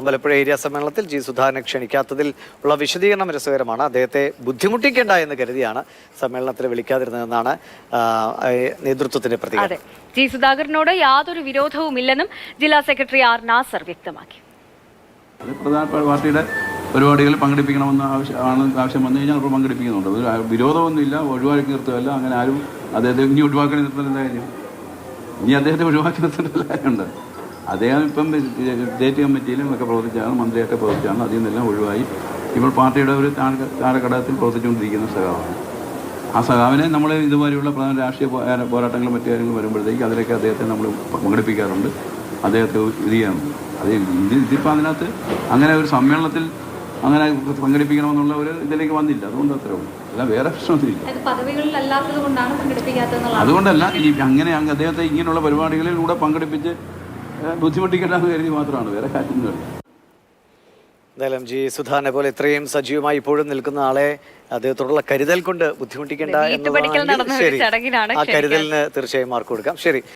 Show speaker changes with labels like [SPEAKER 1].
[SPEAKER 1] Ambalappuzha area സമ്മേളനത്തിൽ G സുധാകരനെ ക്ഷണിക്കാത്തതിൽ ഉള്ള വിശദീകരണം രസകരമാണ്. അദ്ദേഹത്തെ ബുദ്ധിമുട്ടിക്കേണ്ട എന്ന് കരുതിയാണ് സമ്മേളനത്തിൽ വിളിക്കാതിരുന്നതെന്നാണ് നേതൃത്വത്തിന്റെ പ്രതികരണം.
[SPEAKER 2] അതെ. ജി സുധാകരനോട് യാതൊരു വിരോധവുമില്ലെന്നും ജില്ലാ സെക്രട്ടറി ആർ നാസർ വ്യക്തമാക്കി.
[SPEAKER 3] പ്രധാനപ്പെട്ട പാർട്ടിയുടെ പരിപാടികളിൽ പങ്കെടുപ്പിക്കണമെന്ന് ആവശ്യം ആവശ്യം വന്നു കഴിഞ്ഞാൽ അവർ പങ്കെടുപ്പിക്കുന്നുണ്ട്. ഒരു വിരോധമൊന്നുമില്ല ഒഴിവാക്കി നിർത്തുകയല്ല അങ്ങനെ ആരും അദ്ദേഹത്തെ ഇനി ഒഴിവാക്കി നിർത്തേണ്ട കാര്യം? ഇനി അദ്ദേഹത്തെ ഒഴിവാക്കി നിർത്തേണ്ട കാര്യമുണ്ട് അദ്ദേഹം ഇപ്പം സ്റ്റേറ്റ് കമ്മിറ്റിയിലും ഒക്കെ പ്രവർത്തിച്ചാണ് മന്ത്രിയൊക്കെ പ്രവർത്തിച്ചാണ് അതിൽ നിന്നെല്ലാം ഒഴിവായി ഇപ്പോൾ പാർട്ടിയുടെ ഒരു താഴെക്കടകത്തിൽ പ്രവർത്തിച്ചുകൊണ്ടിരിക്കുന്ന സഖാവാണ്. ആ സഖാവിനെ നമ്മൾ ഇതുപോലെയുള്ള പ്രധാന രാഷ്ട്രീയ പോരാട്ടങ്ങളും മറ്റു കാര്യങ്ങളും വരുമ്പോഴത്തേക്ക് അതിലൊക്കെ അദ്ദേഹത്തെ നമ്മൾ പങ്കെടുപ്പിക്കാറുണ്ട്. അദ്ദേഹത്തെ ഇത് ചെയ്യാറുണ്ട്. അത് ഇത് ഇതിപ്പോൾ അതിനകത്ത് അങ്ങനെ ഒരു സമ്മേളനത്തിൽ അങ്ങനെ പങ്കെടുപ്പിക്കണമെന്നുള്ള ഒരു ഇതിലേക്ക് വന്നില്ല. അതുകൊണ്ട് അത്രേ ഉള്ളൂ. അല്ല വേറെ പ്രശ്നമൊന്നുമില്ല. അതുകൊണ്ടല്ല ഈ അങ്ങനെ അങ്ങ് അദ്ദേഹത്തെ ഇങ്ങനെയുള്ള പരിപാടികളിലൂടെ പങ്കെടുപ്പിച്ച് ബുദ്ധിമുട്ടിക്കേണ്ടെന്ന് കരുതി മാത്രമാണ് വേറെ കാര്യമൊന്നുമില്ല.
[SPEAKER 1] എന്തായാലും ജി സുധാനെ പോലെ ഇത്രയും സജീവമായി ഇപ്പോഴും നിൽക്കുന്ന ആളെ അദ്ദേഹത്തോടുള്ള കരുതൽ കൊണ്ട് ബുദ്ധിമുട്ടിക്കേണ്ട
[SPEAKER 2] എന്നതാണ്
[SPEAKER 1] ശരി. ആ. കരുതലിന് തീർച്ചയായും മാർക്ക് കൊടുക്കാം. ശരി.